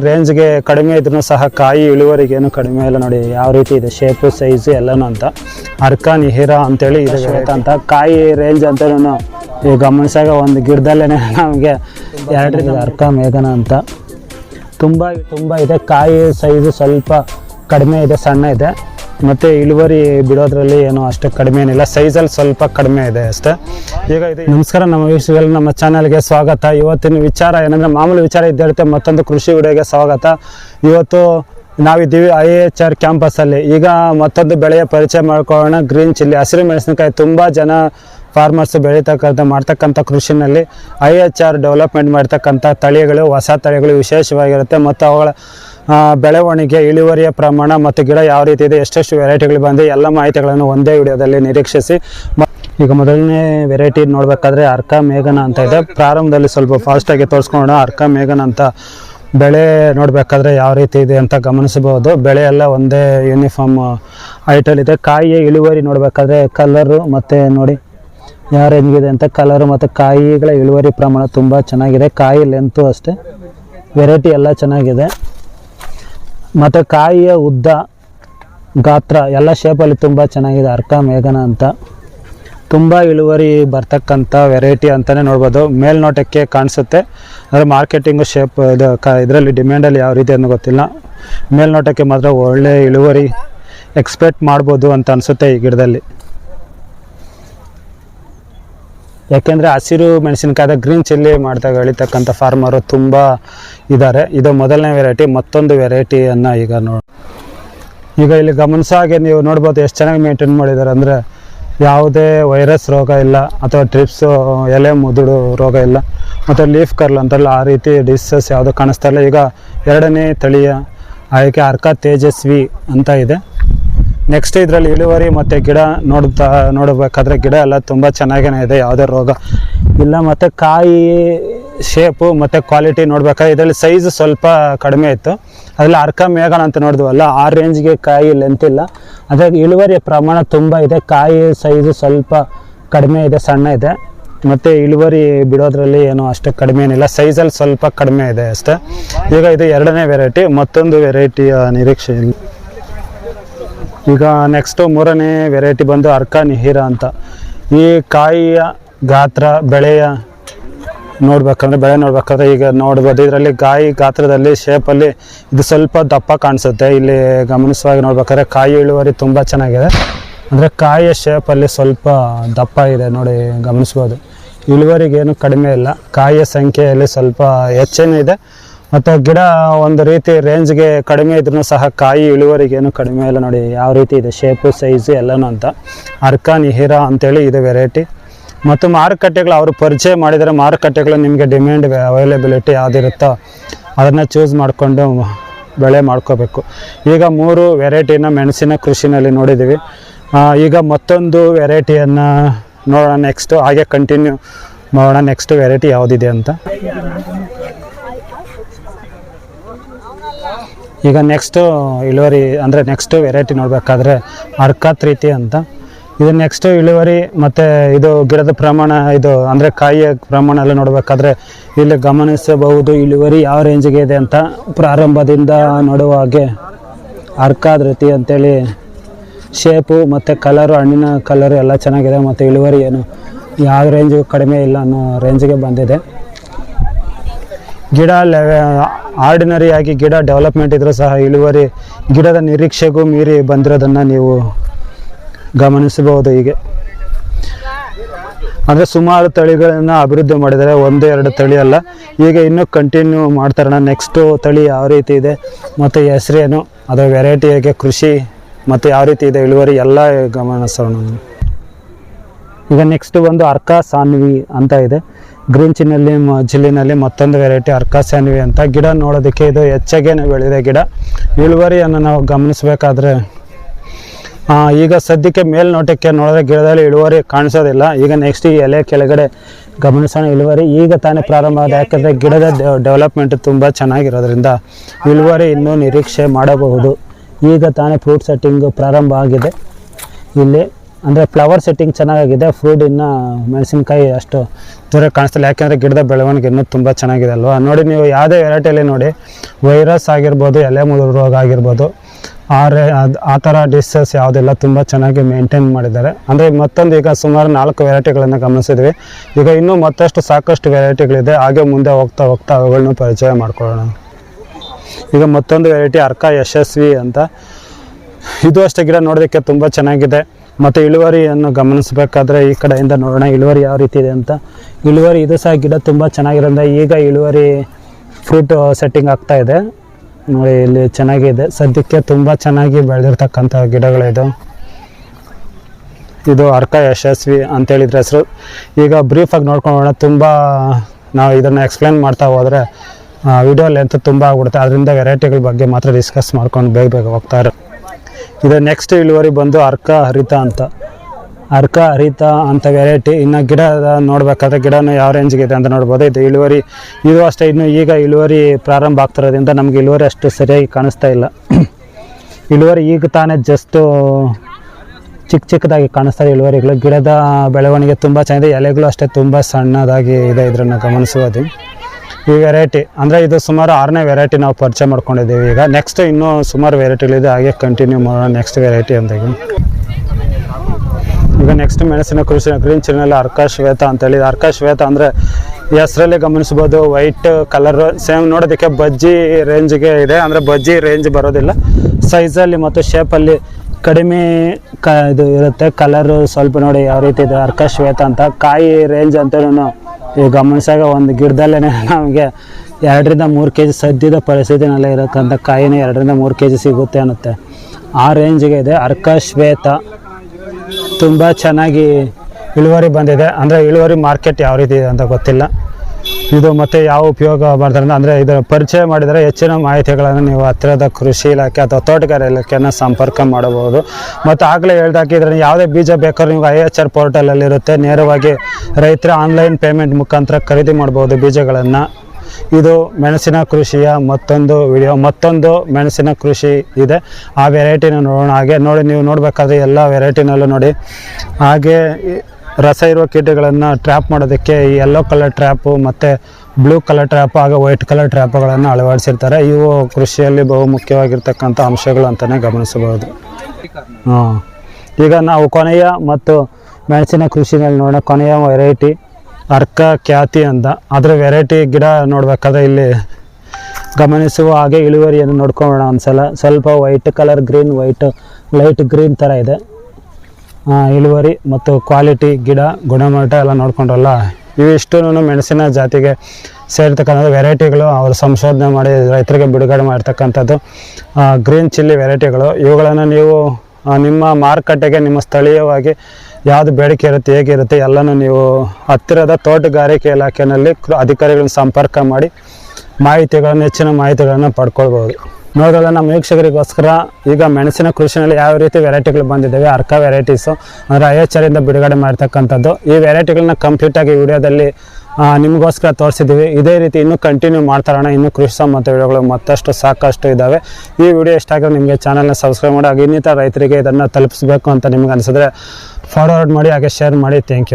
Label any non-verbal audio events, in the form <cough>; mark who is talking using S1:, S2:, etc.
S1: ರೇಂಜ್ಗೆ ಕಡಿಮೆ ಇದ್ರೂ ಸಹ ಕಾಯಿ ಇಳುವರಿಗೇನು ಕಡಿಮೆ ಇಲ್ಲ ನೋಡಿ ಯಾವ ರೀತಿ ಇದೆ ಶೇಪು ಸೈಜು ಎಲ್ಲನೂ ಅಂತ. ಅರ್ಕ ನಿಹಿರ ಅಂತೇಳಿ ಇದು ಶ್ವೇತ ಅಂತ. ಕಾಯಿ ರೇಂಜ್ ಅಂತಲೂ ಈಗ ಗಮನಿಸಾಗ ಒಂದು ಗಿಡದಲ್ಲೇ <laughs> ನಮಗೆ ಎರಡು ಅರ್ಕ ಮೇಘನ ಅಂತ. ತುಂಬ ತುಂಬ ಇದೆ. ಕಾಯಿ ಸೈಜು ಸ್ವಲ್ಪ ಕಡಿಮೆ ಇದೆ ಸಣ್ಣ ಇದೆ. ಮತ್ತು ಇಳುವರಿ ಬಿಡೋದ್ರಲ್ಲಿ ಏನು ಅಷ್ಟು ಕಡಿಮೆ ಏನಿಲ್ಲ. ಸೈಜಲ್ಲಿ ಸ್ವಲ್ಪ ಕಡಿಮೆ ಇದೆ ಅಷ್ಟೇ. ಈಗ ಇದು ನಮಸ್ಕಾರ, ನಮ್ಮ ವೀಕ್ಷಕರು ನಮ್ಮ ಚಾನಲ್ಗೆ ಸ್ವಾಗತ. ಇವತ್ತಿನ ವಿಚಾರ ಏನಂದರೆ, ಮಾಮೂಲಿ ವಿಚಾರ ಇದ್ದಿರುತ್ತೆ ಮತ್ತೊಂದು ಕೃಷಿ ವಿಡಿಯೋಗೆ ಸ್ವಾಗತ. ಇವತ್ತು ನಾವಿದ್ದೀವಿ ಐ ಎಚ್ ಆರ್ ಕ್ಯಾಂಪಸ್ಸಲ್ಲಿ ಈಗ ಮತ್ತೊಂದು ಬೆಳೆಯ ಪರಿಚಯ ಮಾಡ್ಕೊಳ್ಳೋಣ. ಗ್ರೀನ್ ಚಿಲ್ಲಿ ಹಸಿರು ಮೆಣಸಿನಕಾಯಿ ತುಂಬ ಜನ ಫಾರ್ಮರ್ಸ್ ಬೆಳೀತಕ್ಕಂಥ, ಮಾಡ್ತಕ್ಕಂಥ ಕೃಷಿನಲ್ಲಿ ಐ ಎಚ್ ಆರ್ ಡೆವಲಪ್ಮೆಂಟ್ ಮಾಡ್ತಕ್ಕಂಥ ತಳಿಗಳು, ಹೊಸ ತಳಿಗಳು ವಿಶೇಷವಾಗಿರುತ್ತೆ. ಮತ್ತು ಅವುಗಳ ಬೆಳವಣಿಗೆ, ಇಳುವರಿಯ ಪ್ರಮಾಣ ಮತ್ತು ಗಿಡ ಯಾವ ರೀತಿ ಇದೆ, ಎಷ್ಟೆಷ್ಟು ವೆರೈಟಿಗಳು ಬಂದು ಎಲ್ಲ ಮಾಹಿತಿಗಳನ್ನು ಒಂದೇ ವಿಡಿಯೋದಲ್ಲಿ ನಿರೀಕ್ಷಿಸಿ. ಈಗ ಮೊದಲನೇ ವೆರೈಟಿ ನೋಡಬೇಕಾದ್ರೆ ಅರ್ಕ, ಮೇಘನ ಅಂತ ಇದೆ. ಪ್ರಾರಂಭದಲ್ಲಿ ಸ್ವಲ್ಪ ಫಾಸ್ಟಾಗಿ ತೋರಿಸ್ಕೊಳ್ಳೋಣ ಅರ್ಕ, ಮೇಘನ ಅಂತ ಬೆಳೆ ನೋಡಬೇಕಾದ್ರೆ ಯಾವ ರೀತಿ ಇದೆ ಅಂತ ಗಮನಿಸಬಹುದು. ಬೆಳೆ ಎಲ್ಲ ಒಂದೇ ಯೂನಿಫಾರ್ಮ್ ಇದೆ. ಕಾಯಿಯ ಇಳುವರಿ ನೋಡಬೇಕಾದ್ರೆ ಕಲರು ಮತ್ತು ನೋಡಿ ಯಾವ ರೇಂಜ್ಗಿದೆ ಅಂತ ಕಲರು ಮತ್ತು ಕಾಯಿಗಳ ಇಳುವರಿ ಪ್ರಮಾಣ ತುಂಬ ಚೆನ್ನಾಗಿದೆ. ಕಾಯಿ ಲೆಂತು ಅಷ್ಟೇ. ವೆರೈಟಿ ಎಲ್ಲ ಚೆನ್ನಾಗಿದೆ. ಮತ್ತು ಕಾಯಿಯ ಉದ್ದ ಗಾತ್ರ ಎಲ್ಲ ಶೇಪಲ್ಲಿ ತುಂಬ ಚೆನ್ನಾಗಿದೆ. ಅರ್ಕ, ಮೇಘನ ಅಂತ. ತುಂಬ ಇಳುವರಿ ಬರ್ತಕ್ಕಂಥ ವೆರೈಟಿ ಅಂತಲೇ ನೋಡ್ಬೋದು. ಮೇಲ್ನೋಟಕ್ಕೆ ಕಾಣಿಸುತ್ತೆ. ಅಂದರೆ ಮಾರ್ಕೆಟಿಂಗು ಶೇಪ್ ಇದು ಕ, ಇದರಲ್ಲಿ ಡಿಮ್ಯಾಂಡಲ್ಲಿ ಯಾವ ರೀತಿ ಅನ್ನೋ ಗೊತ್ತಿಲ್ಲ. ಮೇಲ್ನೋಟಕ್ಕೆ ಮಾತ್ರ ಒಳ್ಳೆಯ ಇಳುವರಿ ಎಕ್ಸ್ಪೆಕ್ಟ್ ಮಾಡ್ಬೋದು ಅಂತ ಅನಿಸುತ್ತೆ ಈ ಗಿಡದಲ್ಲಿ. ಯಾಕೆಂದರೆ ಹಸಿರು ಮೆಣಸಿನಕಾಯ್ದ ಗ್ರೀನ್ ಚಿಲ್ಲಿ ಮಾಡ್ತಾ ಬೆಳೀತಕ್ಕಂಥ ಫಾರ್ಮರು ತುಂಬ ಇದ್ದಾರೆ ಇದು ಮೊದಲನೇ ವೆರೈಟಿ ಮತ್ತೊಂದು ವೆರೈಟಿಯನ್ನು ಈಗ ನೋಡಿ ಈಗ ಇಲ್ಲಿ ಗಮನಿಸಾಗೆ ನೀವು ನೋಡ್ಬೋದು ಎಷ್ಟು ಚೆನ್ನಾಗಿ ಮೇಂಟೈನ್ ಮಾಡಿದ್ದಾರೆ ಅಂದರೆ ಯಾವುದೇ ವೈರಸ್ ರೋಗ ಇಲ್ಲ, ಅಥವಾ ಟ್ರಿಪ್ಸು ಎಲೆ ಮುದುಡು ರೋಗ ಇಲ್ಲ, ಮತ್ತು ಲೀಫ್ ಕರ್ಲ್ ಅಂತಲ್ಲ ಆ ರೀತಿ ಡಿಸಸ್ ಯಾವುದು ಕಾಣಿಸ್ತಾ ಇಲ್ಲ. ಈಗ ಎರಡನೇ ತಳಿಯ ಆಯ್ಕೆ ಅರ್ಕ ತೇಜಸ್ವಿ ಅಂತ ಇದೆ. ನೆಕ್ಸ್ಟ್ ಇದರಲ್ಲಿ ಇಳುವರಿ ಮತ್ತು ಗಿಡ ನೋಡ್ತಾ ನೋಡಬೇಕಾದ್ರೆ ಗಿಡ ಎಲ್ಲ ತುಂಬ ಚೆನ್ನಾಗೇ ಇದೆ, ಯಾವುದೇ ರೋಗ ಇಲ್ಲ. ಮತ್ತು ಕಾಯಿ ಶೇಪು ಮತ್ತು ಕ್ವಾಲಿಟಿ ನೋಡ್ಬೇಕಾದ್ರೆ ಇದರಲ್ಲಿ ಸೈಜ್ ಸ್ವಲ್ಪ ಕಡಿಮೆ ಇತ್ತು. ಅದರಲ್ಲಿ ಅರ್ಕ ಮೇಘನ ಅಂತ ನೋಡಿದ್ವಲ್ಲ, ಆ ರೇಂಜ್ಗೆ ಕಾಯಿ ಲೆಂತ್ ಇಲ್ಲ. ಅದೇ ಇಳುವರಿಯ ಪ್ರಮಾಣ ತುಂಬ ಇದೆ, ಕಾಯಿ ಸೈಜು ಸ್ವಲ್ಪ ಕಡಿಮೆ ಇದೆ, ಸಣ್ಣ ಇದೆ. ಮತ್ತು ಇಳುವರಿ ಬಿಡೋದ್ರಲ್ಲಿ ಏನು ಅಷ್ಟು ಕಡಿಮೆ ಏನಿಲ್ಲ ಸೈಜಲ್ಲಿ ಸ್ವಲ್ಪ ಕಡಿಮೆ ಇದೆ ಅಷ್ಟೇ. ಈಗ ಇದು ಎರಡನೇ ವೆರೈಟಿ ಮತ್ತೊಂದು ವೆರೈಟಿಯ ನಿರೀಕ್ಷೆ ಇಲ್ಲ ಈಗ ನೆಕ್ಸ್ಟು ಮೂರನೇ ವೆರೈಟಿ ಬಂದು ಅರ್ಕ, ನಿಹಿರ ಅಂತ. ಈ ಕಾಯಿಯ ಗಾತ್ರ, ಬೆಳೆಯ ನೋಡ್ಬೇಕಂದ್ರೆ, ಬೆಳೆ ನೋಡ್ಬೇಕಂದ್ರೆ ಈಗ ನೋಡ್ಬೋದು. ಇದರಲ್ಲಿ ಕಾಯಿ ಗಾತ್ರದಲ್ಲಿ ಶೇಪಲ್ಲಿ ಇದು ಸ್ವಲ್ಪ ದಪ್ಪ ಕಾಣಿಸುತ್ತೆ. ಇಲ್ಲಿ ಗಮನಿಸುವಾಗಿ ನೋಡ್ಬೇಕಾದ್ರೆ ಕಾಯಿ ಇಳುವರಿ ತುಂಬ ಚೆನ್ನಾಗಿದೆ. ಅಂದರೆ ಕಾಯಿಯ ಶೇಪಲ್ಲಿ ಸ್ವಲ್ಪ ದಪ್ಪ ಇದೆ ನೋಡಿ, ಗಮನಿಸ್ಬೋದು. ಇಳುವರಿಗೇನು ಕಡಿಮೆ ಇಲ್ಲ. ಕಾಯಿಯ ಸಂಖ್ಯೆಯಲ್ಲಿ ಸ್ವಲ್ಪ ಹೆಚ್ಚೇನೂ ಇದೆ. ಮತ್ತು ಗಿಡ ಒಂದು ರೀತಿ ರೇಂಜ್ಗೆ ಕಡಿಮೆ ಇದ್ರೂ ಸಹ ಕಾಯಿ ಇಳುವರಿಗೇನು ಕಡಿಮೆ ಇಲ್ಲ ನೋಡಿ, ಯಾವ ರೀತಿ ಇದೆ ಶೇಪು ಸೈಜು ಎಲ್ಲನೂ ಅಂತ. ಅರ್ಕ, ನಿಹಿರ ಅಂತೇಳಿ ಇದು ವೆರೈಟಿ ಮತ್ತು ಮಾರುಕಟ್ಟೆಗಳು ಅವರು ಪರಿಚಯ ಮಾಡಿದರೆ ಮಾರುಕಟ್ಟೆಗಳು ನಿಮಗೆ ಡಿಮ್ಯಾಂಡ್ ಅವೈಲೇಬಿಲಿಟಿ ಯಾವುದಿರುತ್ತೋ ಅದನ್ನು ಚೂಸ್ ಮಾಡಿಕೊಂಡು ಬೆಳೆ ಮಾಡ್ಕೋಬೇಕು. ಈಗ ಮೂರು ವೆರೈಟಿನ ಮೆಣಸಿನ ಕೃಷಿನಲ್ಲಿ ನೋಡಿದ್ದೀವಿ. ಈಗ ಮತ್ತೊಂದು ವೆರೈಟಿಯನ್ನು ನೋಡೋಣ ನೆಕ್ಸ್ಟು ಹಾಗೆ ಕಂಟಿನ್ಯೂ ಮಾಡೋಣ ನೆಕ್ಸ್ಟ್ ವೆರೈಟಿ ಯಾವುದಿದೆ ಅಂತ. ಈಗ ನೆಕ್ಸ್ಟು ಇಳುವರಿ ಅಂದರೆ ನೆಕ್ಸ್ಟು ವೆರೈಟಿ ನೋಡಬೇಕಾದ್ರೆ ಅರ್ಕಾತ್ ರೀತಿ ಅಂತ. ಇದು ನೆಕ್ಸ್ಟು ಇಳುವರಿ ಮತ್ತು ಇದು ಗಿಡದ ಪ್ರಮಾಣ, ಇದು ಅಂದರೆ ಕಾಯಿಯ ಪ್ರಮಾಣ ಎಲ್ಲ ನೋಡಬೇಕಾದ್ರೆ ಇಲ್ಲಿ ಗಮನಿಸಬಹುದು ಇಳುವರಿ ಯಾವ ರೇಂಜಿಗೆ ಇದೆ ಅಂತ ಪ್ರಾರಂಭದಿಂದ ನೋಡುವ ಹಾಗೆ. ಅರ್ಕಾದ ರೀತಿ ಅಂತೇಳಿ ಶೇಪು ಮತ್ತು ಕಲರು ಹಣ್ಣಿನ ಕಲರು ಎಲ್ಲ ಚೆನ್ನಾಗಿದೆ ಮತ್ತು ಇಳುವರಿ ಏನು ಯಾವ ರೇಂಜು ಕಡಿಮೆ ಇಲ್ಲ ಅನ್ನೋ ರೇಂಜ್ಗೆ ಬಂದಿದೆ. ಗಿಡ ಆರ್ಡಿನರಿ ಆಗಿ ಗಿಡ ಡೆವಲಪ್ಮೆಂಟ್ ಇದ್ದರೂ ಸಹ ಇಳುವರಿ ಗಿಡದ ನಿರೀಕ್ಷೆಗೂ ಮೀರಿ ಬಂದಿರೋದನ್ನು ನೀವು ಗಮನಿಸಬಹುದು ಹೀಗೆ. ಅಂದರೆ ಸುಮಾರು ತಳಿಗಳನ್ನು ಅಭಿವೃದ್ಧಿ ಮಾಡಿದರೆ ಒಂದು ಎರಡು ತಳಿ ಅಲ್ಲ. ಈಗ ಇನ್ನೂ ಕಂಟಿನ್ಯೂ ಮಾಡ್ತಾರಣ. ನೆಕ್ಸ್ಟು ತಳಿ ಯಾವ ರೀತಿ ಇದೆ, ಮತ್ತು ಹೆಸರೇನು ಅದರ ವೆರೈಟಿ ಹೇಗೆ, ಕೃಷಿ, ಮತ್ತು ಯಾವ ರೀತಿ ಇದೆ, ಇಳುವರಿ, ಎಲ್ಲ ಗಮನಿಸೋಣ. ಈಗ ನೆಕ್ಸ್ಟ್ ಒಂದು ಅರ್ಕ ಸಾನ್ವಿ ಅಂತ ಇದೆ. ಗ್ರೀನ್ ಚಿನ್ನಲ್ಲಿ ಜಿಲ್ಲಿನಲ್ಲಿ ಮತ್ತೊಂದು ವೆರೈಟಿ ಅರ್ಕ ಸಾನ್ವಿ ಅಂತ. ಗಿಡ ನೋಡೋದಕ್ಕೆ ಇದು ಹೆಚ್ಚಾಗೆ ಬೆಳೆದಿದೆ ಗಿಡ. ಇಳುವರಿಯನ್ನು ನಾವು ಗಮನಿಸಬೇಕಾದ್ರೆ ಈಗ ಸದ್ಯಕ್ಕೆ ಮೇಲ್ನೋಟಕ್ಕೆ ನೋಡಿದ್ರೆ ಗಿಡದಲ್ಲಿ ಇಳುವರಿ ಕಾಣಿಸೋದಿಲ್ಲ. ಈಗ ನೆಕ್ಸ್ಟ್ ಈ ಎಲೆ ಕೆಳಗಡೆ ಗಮನಿಸೋಣ. ಇಳುವರಿ ಈಗ ತಾನೇ ಪ್ರಾರಂಭ ಆದ ಯಾಕಂದರೆ ಗಿಡದ ಡೆವಲಪ್ಮೆಂಟ್ ತುಂಬ ಚೆನ್ನಾಗಿರೋದ್ರಿಂದ ಇಳುವರಿ ಇನ್ನೂ ನಿರೀಕ್ಷೆ ಮಾಡಬಹುದು. ಈಗ ತಾನೇ ಫ್ರೂಟ್ ಸೆಟ್ಟಿಂಗು ಪ್ರಾರಂಭ ಆಗಿದೆ. ಇಲ್ಲಿ ಅಂದರೆ ಫ್ಲವರ್ ಸೆಟ್ಟಿಂಗ್ ಚೆನ್ನಾಗಿದೆ ಫ್ರೂಟ್ ಇನ್ನು ಮೆಣಸಿನಕಾಯಿ ಅಷ್ಟು ದೂರ ಕಾಣಿಸ್ತಿಲ್ಲ. ಯಾಕೆಂದರೆ ಗಿಡದ ಬೆಳವಣಿಗೆ ಇನ್ನೂ ತುಂಬ ಚೆನ್ನಾಗಿದೆ ಅಲ್ವಾ? ನೋಡಿ, ನೀವು ಯಾವುದೇ ವೆರೈಟಿಯಲ್ಲಿ ನೋಡಿ ವೈರಸ್ ಆಗಿರ್ಬೋದು, ಎಲೆ ಮುದುರು ರೋಗ ಆಗಿರ್ಬೋದು ಆ ಅದು, ಆ ಥರ ಡಿಸಸ್ ಯಾವುದೆಲ್ಲ ತುಂಬ ಚೆನ್ನಾಗಿ ಮೇಂಟೈನ್ ಮಾಡಿದ್ದಾರೆ. ಅಂದರೆ ಮತ್ತೊಂದು ಈಗ ಸುಮಾರು ನಾಲ್ಕು ವೆರೈಟಿಗಳನ್ನು ಗಮನಿಸಿದ್ವಿ. ಈಗ ಇನ್ನೂ ಮತ್ತಷ್ಟು ಸಾಕಷ್ಟು ವೆರೈಟಿಗಳಿದೆ ಹಾಗೆ ಮುಂದೆ ಹೋಗ್ತಾ ಹೋಗ್ತಾ ಅವುಗಳನ್ನ ಪರಿಚಯ ಮಾಡ್ಕೊಳ್ಳೋಣ. ಈಗ ಮತ್ತೊಂದು ವೆರೈಟಿ ಅರ್ಕ ಯಶಸ್ವಿ ಅಂತ. ಇದು ಅಷ್ಟೇ ಗಿಡ ನೋಡೋದಕ್ಕೆ ತುಂಬ ಚೆನ್ನಾಗಿದೆ. ಮತ್ತು ಇಳುವರಿಯನ್ನು ಗಮನಿಸಬೇಕಾದ್ರೆ ಈ ಕಡೆಯಿಂದ ನೋಡೋಣ, ಇಳುವರಿ ಯಾವ ರೀತಿ ಇದೆ ಅಂತ. ಇಳುವರಿ ಇದು ಸಹ ಗಿಡ ತುಂಬ ಚೆನ್ನಾಗಿರೋದ್ರಿಂದ ಈಗ ಇಳುವರಿ ಫ್ರೂಟ್ ಸೆಟ್ಟಿಂಗ್ ಆಗ್ತಾ ಇದೆ. ನೋಡಿ, ಇಲ್ಲಿ ಚೆನ್ನಾಗಿದೆ. ಸದ್ಯಕ್ಕೆ ತುಂಬ ಚೆನ್ನಾಗಿ ಬೆಳೆದಿರ್ತಕ್ಕಂಥ ಗಿಡಗಳಿದು. ಇದು ಅರ್ಕ ಯಶಸ್ವಿ ಅಂತೇಳಿದ್ರೆ ಹೆಸರು. ಈಗ ಬ್ರೀಫಾಗಿ ನೋಡ್ಕೊಳ್ಳೋಣ ತುಂಬ ನಾವು ಇದನ್ನು ಎಕ್ಸ್ಪ್ಲೇನ್ ಮಾಡ್ತಾ ಹೋದರೆ ವಿಡಿಯೋ ಲೆಂತ್ ತುಂಬ ಆಗ್ಬಿಡುತ್ತೆ. ಅದರಿಂದ ವೆರೈಟಿಗಳ ಬಗ್ಗೆ ಮಾತ್ರ ಡಿಸ್ಕಸ್ ಮಾಡ್ಕೊಂಡು ಬೇಗ ಬೇಗ ಹೋಗ್ತಾರೆ ಇದು. ನೆಕ್ಸ್ಟ್ ಇಳುವರಿ ಬಂದು ಅರ್ಕ, ಹರಿತ ಅಂತ. ಅರ್ಕ, ಹರಿತ ಅಂತ ವೆರೈಟಿ ಇನ್ನು ಗಿಡ ನೋಡಬೇಕಾದ್ರೆ ಗಿಡನ ಯಾವ ರೇಂಜ್ಗೆ ಇದೆ ಅಂತ ನೋಡ್ಬೋದು. ಇದು ಇಳುವರಿ, ಇದು ಅಷ್ಟೇ. ಇನ್ನು ಈಗ ಇಳುವರಿ ಪ್ರಾರಂಭ ಆಗ್ತಿರೋದ್ರಿಂದ ನಮಗೆ ಇಳುವರಿ ಅಷ್ಟು ಸರಿಯಾಗಿ ಕಾಣಿಸ್ತಾ ಇಲ್ಲ. <clears throat> ಇಳುವರಿ ಈಗ ತಾನೇ ಜಸ್ಟು ಚಿಕ್ಕ ಚಿಕ್ಕದಾಗಿ ಕಾಣಿಸ್ತಾರೆ ಇಳುವರಿಗಳು. ಗಿಡದ ಬೆಳವಣಿಗೆ ತುಂಬ ಚೆನ್ನಾಗಿದೆ. ಎಲೆಗಳು ಅಷ್ಟೇ ತುಂಬ ಸಣ್ಣದಾಗಿ ಇದೆ ಇದನ್ನು ಗಮನಿಸುವುದು ಈ ವೆರೈಟಿ ಅಂದರೆ ಇದು ಸುಮಾರು ಆರನೇ ವೆರೈಟಿ ನಾವು ಪರಿಚಯ ಮಾಡ್ಕೊಂಡಿದ್ದೀವಿ. ಈಗ ನೆಕ್ಸ್ಟ್ ಇನ್ನೂ ಸುಮಾರು ವೆರೈಟಿಗಳಿದೆ ಹಾಗೆ ಕಂಟಿನ್ಯೂ ಮಾಡೋಣ ನೆಕ್ಸ್ಟ್ ವೆರೈಟಿ ಅಂದಾಗ ಈಗ ನೆಕ್ಸ್ಟ್ ಮೆಣಸಿನ ಕೃಷಿ ಗ್ರೀನ್ ಚಿಲ್ನಲ್ಲಿ ಅರ್ಕ ಶ್ವೇತ ಅಂತೇಳಿ ಅರ್ಕ ಶ್ವೇತ ಅಂದರೆ ಹೆಸರಲ್ಲಿ ಗಮನಿಸ್ಬೋದು ವೈಟ್ ಕಲರ್ ಸೇಮ್ ನೋಡೋದಕ್ಕೆ ಬಜ್ಜಿ ರೇಂಜ್ಗೆ ಇದೆ. ಅಂದರೆ ಬಜ್ಜಿ ರೇಂಜ್ ಬರೋದಿಲ್ಲ. ಸೈಜಲ್ಲಿ ಮತ್ತು ಶೇಪಲ್ಲಿ ಕಡಿಮೆ ಕ ಇದು ಇರುತ್ತೆ. ಕಲರು ಸ್ವಲ್ಪ ನೋಡಿ ಯಾವ ರೀತಿ ಇದೆ. ಅರ್ಕ ಶ್ವೇತ ಅಂತ. ಕಾಯಿ ರೇಂಜ್ ಅಂತೇಳಿ ಈಗ ಗಮನಿಸಾಗ ಒಂದು ಗಿಡದಲ್ಲೇ <laughs> ನಮಗೆ ಎರಡರಿಂದ ಮೂರು ಕೆ ಜಿ ಸದ್ಯದ ಪರಿಸ್ಥಿತಿನಲ್ಲೇ ಇರೋಕ್ಕಂಥ ಕಾಯಿನೇ ಎರಡರಿಂದ ಮೂರು ಕೆ ಜಿ ಸಿಗುತ್ತೆ ಅನ್ನುತ್ತೆ. ಆ ರೇಂಜಿಗೆ ಇದೆ. ಅರ್ಕ ಶ್ವೇತ ತುಂಬ ಚೆನ್ನಾಗಿ ಇಳುವರಿ ಬಂದಿದೆ. ಅಂದರೆ ಇಳುವರಿ ಮಾರ್ಕೆಟ್ ಯಾವ ರೀತಿ ಇದೆ ಅಂತ ಗೊತ್ತಿಲ್ಲ. ಇದು ಮತ್ತೆ ಯಾವ ಉಪಯೋಗ ಮಾಡ್ತಾರೆ ಅಂದರೆ ಇದರ ಪರಿಚಯ ಮಾಡಿದರೆ ಹೆಚ್ಚಿನ ಮಾಹಿತಿಗಳನ್ನು ನೀವು ಹತ್ತಿರದ ಕೃಷಿ ಇಲಾಖೆ ಅಥವಾ ತೋಟಗಾರಿಕೆ ಇಲಾಖೆಯನ್ನು ಸಂಪರ್ಕ ಮಾಡಬಹುದು. ಮತ್ತು ಆಗಲೇ ಹೇಳ್ದಾಗೆ ಇದರಲ್ಲಿ ಯಾವುದೇ ಬೀಜ ಬೇಕಾದ್ರೂ ನೀವು ಐ ಎಚ್ ಆರ್ ಪೋರ್ಟಲಲ್ಲಿ ಇರುತ್ತೆ ನೇರವಾಗಿ ರೈತರ ಆನ್ಲೈನ್ ಪೇಮೆಂಟ್ ಮುಖಾಂತರ ಖರೀದಿ ಮಾಡ್ಬೋದು ಬೀಜಗಳನ್ನು. ಇದು ಮೆಣಸಿನ ಕೃಷಿಯ ಮತ್ತೊಂದು ವಿಡಿಯೋ, ಮತ್ತೊಂದು ಮೆಣಸಿನ ಕೃಷಿ ಇದೆ. ಆ ವೆರೈಟಿನ ನೋಡೋಣ. ಹಾಗೆ ನೋಡಿ, ನೀವು ನೋಡಬೇಕಾದ್ರೆ ಎಲ್ಲ ವೆರೈಟಿನಲ್ಲೂ ನೋಡಿ. ಹಾಗೆ ರಸ ಇರುವ ಕೀಟಗಳನ್ನು ಟ್ರ್ಯಾಪ್ ಮಾಡೋದಕ್ಕೆ ಈ ಯೆಲ್ಲೋ ಕಲರ್ ಟ್ರ್ಯಾಪು ಮತ್ತು ಬ್ಲೂ ಕಲರ್ ಟ್ರ್ಯಾಪ್ ಹಾಗೂ ವೈಟ್ ಕಲರ್ ಟ್ರ್ಯಾಪ್ಗಳನ್ನು ಅಳವಡಿಸಿರ್ತಾರೆ. ಇವು ಕೃಷಿಯಲ್ಲಿ ಬಹು ಮುಖ್ಯವಾಗಿರ್ತಕ್ಕಂಥ ಅಂಶಗಳು ಅಂತಲೇ ಗಮನಿಸಬಹುದು. ಹಾಂ. ಈಗ ನಾವು ಕೊನೆಯ ಮತ್ತು ಮೆಣಸಿನ ಕೃಷಿನಲ್ಲಿ ನೋಡೋಣ. ಕೊನೆಯ ವೆರೈಟಿ ಅರ್ಕ, ಖ್ಯಾತಿ ಅಂತ ಅದರ ವೆರೈಟಿ ಗಿಡ ನೋಡಬೇಕಾದ್ರೆ ಇಲ್ಲಿ ಗಮನಿಸುವ ಹಾಗೆ ಇಳುವರಿಯನ್ನು ನೋಡ್ಕೊಳ್ಳೋಣ ಒಂದ್ಸಲ. ಸ್ವಲ್ಪ white colour green white light green ಥರ ಇದೆ. ಇಳುವರಿ ಮತ್ತು ಕ್ವಾಲಿಟಿ ಗಿಡ, ಗುಣಮಟ್ಟ ಎಲ್ಲ ನೋಡ್ಕೊಂಡ್ರಲ್ಲ ಇವಿಷ್ಟು ಮೆಣಸಿನ ಜಾತಿಗೆ ಸೇರ್ತಕ್ಕಂಥ ವೆರೈಟಿಗಳು ಅವರು ಸಂಶೋಧನೆ ಮಾಡಿ ರೈತರಿಗೆ ಬಿಡುಗಡೆ ಮಾಡ್ತಕ್ಕಂಥದ್ದು. ಗ್ರೀನ್ ಚಿಲ್ಲಿ ವೆರೈಟಿಗಳು ಇವುಗಳನ್ನು ನೀವು ನಿಮ್ಮ ಮಾರುಕಟ್ಟೆಗೆ, ನಿಮ್ಮ ಸ್ಥಳೀಯವಾಗಿ ಯಾವುದು ಬೇಡಿಕೆ ಇರುತ್ತೆ ಹೇಗಿರುತ್ತೆ ಎಲ್ಲನೂ ನೀವು ಹತ್ತಿರದ ತೋಟಗಾರಿಕೆ ಇಲಾಖೆಯಲ್ಲಿ ಅಧಿಕಾರಿಗಳನ್ನ ಸಂಪರ್ಕ ಮಾಡಿ ಮಾಹಿತಿಗಳನ್ನು, ಹೆಚ್ಚಿನ ಮಾಹಿತಿಗಳನ್ನು ಪಡ್ಕೊಳ್ಬೋದು. ನೋಡೋಲ್ಲ ನಮ್ಮ ವೀಕ್ಷಕರಿಗೋಸ್ಕರ ಈಗ ಮೆಣಸಿನ ಕೃಷಿನಲ್ಲಿ ಯಾವ ರೀತಿ ವೆರೈಟಿಗಳು ಬಂದಿದ್ದಾವೆ, ಅರ್ಕ ವೆರೈಟೀಸು ಅಂದರೆ ಐ ಎಚ್ ಆರಿಂದ ಬಿಡುಗಡೆ ಮಾಡ್ತಕ್ಕಂಥದ್ದು. ಈ ವೆರೈಟಿಗಳನ್ನ ಕಂಪ್ಲೀಟಾಗಿ ವಿಡಿಯೋದಲ್ಲಿ ನಿಮಗೋಸ್ಕರ ತೋರಿಸಿದ್ದೀವಿ. ಇದೇ ರೀತಿ ಇನ್ನೂ ಕಂಟಿನ್ಯೂ ಮಾಡ್ತಾರೋಣ. ಇನ್ನೂ ಕೃಷಿ ಸಂಬಂಧ ವಿಡಿಯೋಗಳು ಮತ್ತಷ್ಟು ಸಾಕಷ್ಟು ಇದ್ದಾವೆ ಈ ವಿಡಿಯೋ ಇಷ್ಟ ಆಗಿರೋ ನಿಮಗೆ ಚಾನಲ್ನ ಸಬ್ಸ್ಕ್ರೈಬ್ ಮಾಡಿ. ಹಾಗೆ ಇನ್ನಿತರ ರೈತರಿಗೆ ಇದನ್ನು ತಲುಪಿಸಬೇಕು ಅಂತ ನಿಮ್ಗೆ ಅನಿಸಿದ್ರೆ ಫಾರ್ವರ್ಡ್ ಮಾಡಿ, ಹಾಗೆ ಶೇರ್ ಮಾಡಿ. Thank you